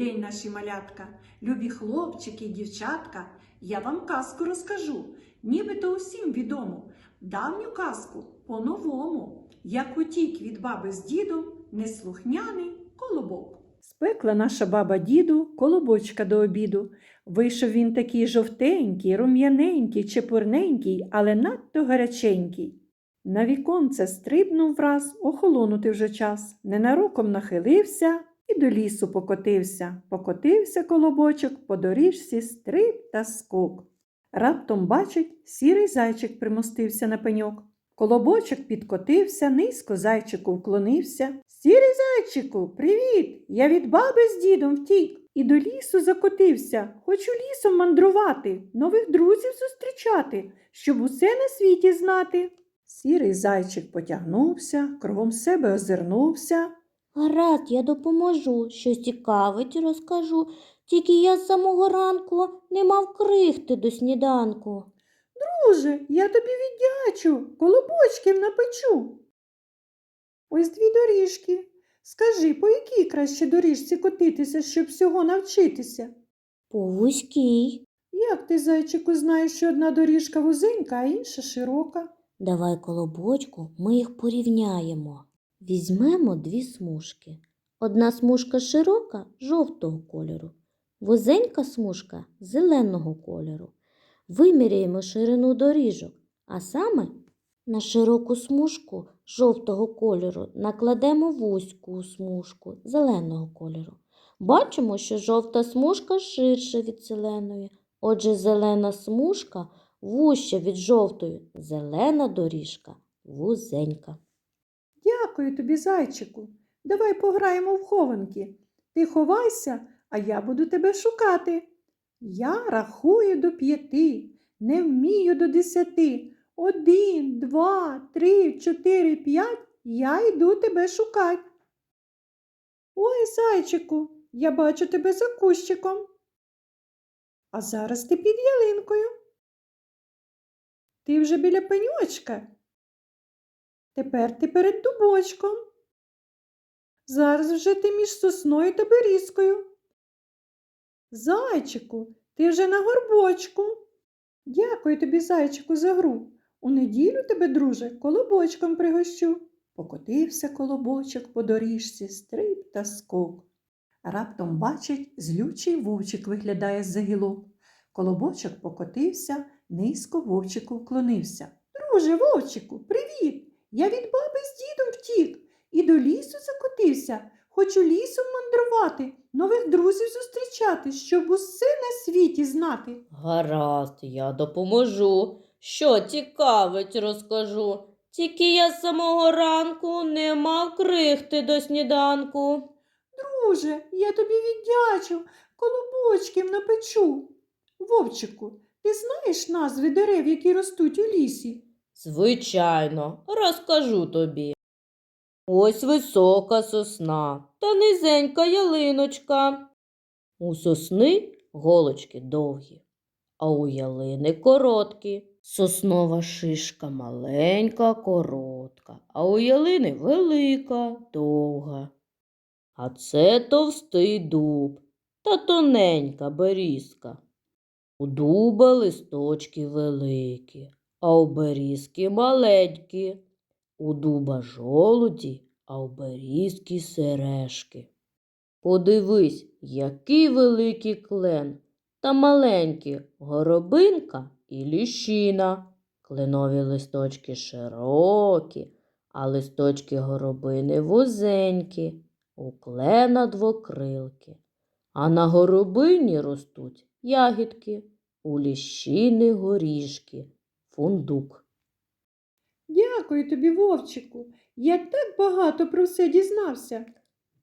день, наші малятка, любі хлопчики, дівчатка. Я вам казку розкажу, нібито усім відому. Давню казку по-новому, як утік від баби з дідом неслухняний колобок. Спекла наша баба діду колобочка до обіду. Вийшов він такий жовтенький, рум'яненький, чепурненький, але надто гаряченький. На віконце стрибнув враз, охолонути вже час, ненароком нахилився і до лісу покотився. Покотився колобочок по доріжці стриб та скок. Раптом бачить, сірий зайчик примостився на пеньок. Колобочок підкотився, низько зайчику вклонився. Сірий зайчику, привіт! Я від баби з дідом втік і до лісу закотився. Хочу лісом мандрувати, нових друзів зустрічати, щоб усе на світі знати. Сірий зайчик потягнувся, кругом себе озирнувся. Гаразд, я допоможу, щось цікавить розкажу. Тільки я з самого ранку не мав крихти до сніданку. Друже, я тобі віддячу, колобочків напечу. Ось дві доріжки. Скажи, по якій краще доріжці котитися, щоб всього навчитися? По вузькій. Як ти, зайчику, знаєш, що одна доріжка вузенька, а інша широка? Давай колобочку, ми їх порівняємо. Візьмемо дві смужки. Одна смужка широка жовтого кольору, вузенька смужка зеленого кольору. Виміряємо ширину доріжок, а саме на широку смужку жовтого кольору накладемо вузьку смужку зеленого кольору. Бачимо, що жовта смужка ширша від зеленої, отже, зелена смужка вуща від жовтої, зелена доріжка вузенька. Дякую тобі, зайчику. Давай пограємо в хованки. Ти ховайся, а я буду тебе шукати. Я рахую до п'яти, не вмію до десяти. Один, два, три, чотири, п'ять. Я йду тебе шукати. Ой, зайчику, я бачу тебе за кущиком. А зараз ти під ялинкою. Ти вже біля пеньочка. Тепер ти перед дубочком. Зараз вже ти між сосною та берізкою. Зайчику, ти вже на горбочку. Дякую тобі, зайчику, за гру. У неділю тебе, друже, колобочком пригощу. Покотився колобочок по доріжці, стриб та скок. Раптом бачить, злючий вовчик виглядає з-за гілок. Колобочок покотився, низько вовчику вклонився. Друже, вовчику, привіт! Я від баби з дідом втік і до лісу закотився. Хочу лісом мандрувати, нових друзів зустрічати, щоб усе на світі знати. Гаразд, я допоможу. Що цікавить, розкажу. Тільки я з самого ранку не мав крихти до сніданку. Друже, я тобі віддячу, колобочків напечу. Вовчику, ти знаєш назви дерев, які ростуть у лісі? Звичайно, розкажу тобі. Ось висока сосна та низенька ялиночка. У сосни голочки довгі, а у ялини короткі. Соснова шишка маленька, коротка, а у ялини велика, довга. А це товстий дуб та тоненька берізка. У дуба листочки великі, а у берізки маленькі. У дуба жолуді, а у берізки сережки. Подивись, який великий клен та маленькі горобинка і ліщина. Кленові листочки широкі, а листочки горобини вузенькі, у клена двокрилки. А на горобині ростуть ягідки, у ліщини горішки, фундук. Дякую тобі, вовчику. Я так багато про все дізнався.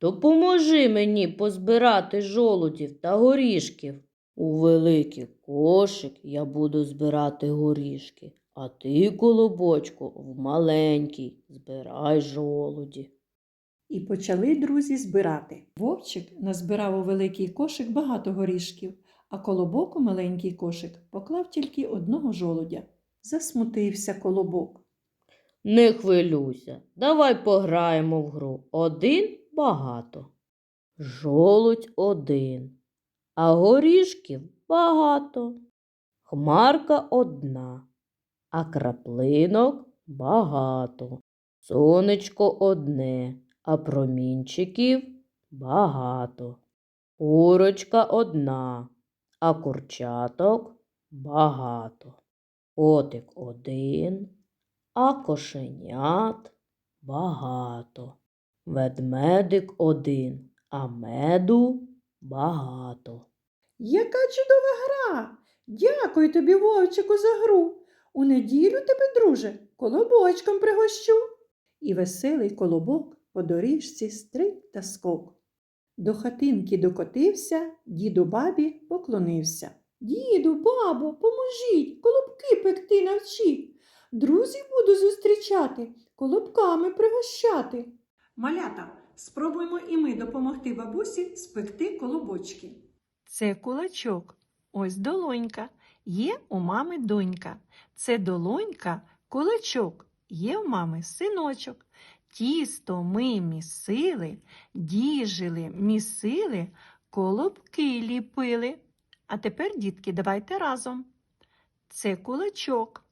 Допоможи мені позбирати жолудів та горішків. У великий кошик я буду збирати горішки, а ти, колобочку, в маленький збирай жолуді. І почали друзі збирати. Вовчик назбирав у великий кошик багато горішків, а колобок у маленький кошик поклав тільки одного жолудя. Засмутився колобок. Не хвилюйся, давай пограємо в гру. Один багато. жолудь один, а горішків багато. Хмарка одна, а краплинок багато. Сонечко одне, а промінчиків багато. Курочка одна, а курчаток багато. Котик один, а кошенят багато. Ведмедик один, а меду багато. Яка чудова гра! Дякую тобі, вовчику, за гру. У неділю тебе, друже, колобочком пригощу. І веселий колобок по доріжці стриб та скок. До хатинки докотився, діду бабі поклонився. Діду, бабо, поможіть, колобки пекти навчіть. Друзів буду зустрічати, колобками пригощати. Малята, спробуємо і ми допомогти бабусі спекти колобочки. Це кулачок. Ось долонька. Є у мами донька. Це долонька, кулачок. Є в мами синочок. Тісто ми місили, діжили, місили, колобки ліпили. А тепер, дітки, давайте разом. Це кулачок.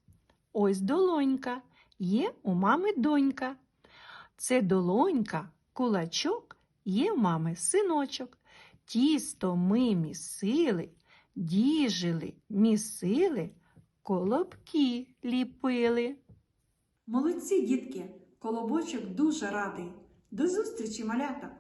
Ось долонька. Є у мами донька. Це долонька, кулачок. Є в мами синочок. Тісто ми місили, діжили, місили, колобки ліпили. Молодці, дітки! Колобочок дуже радий. До зустрічі, малята!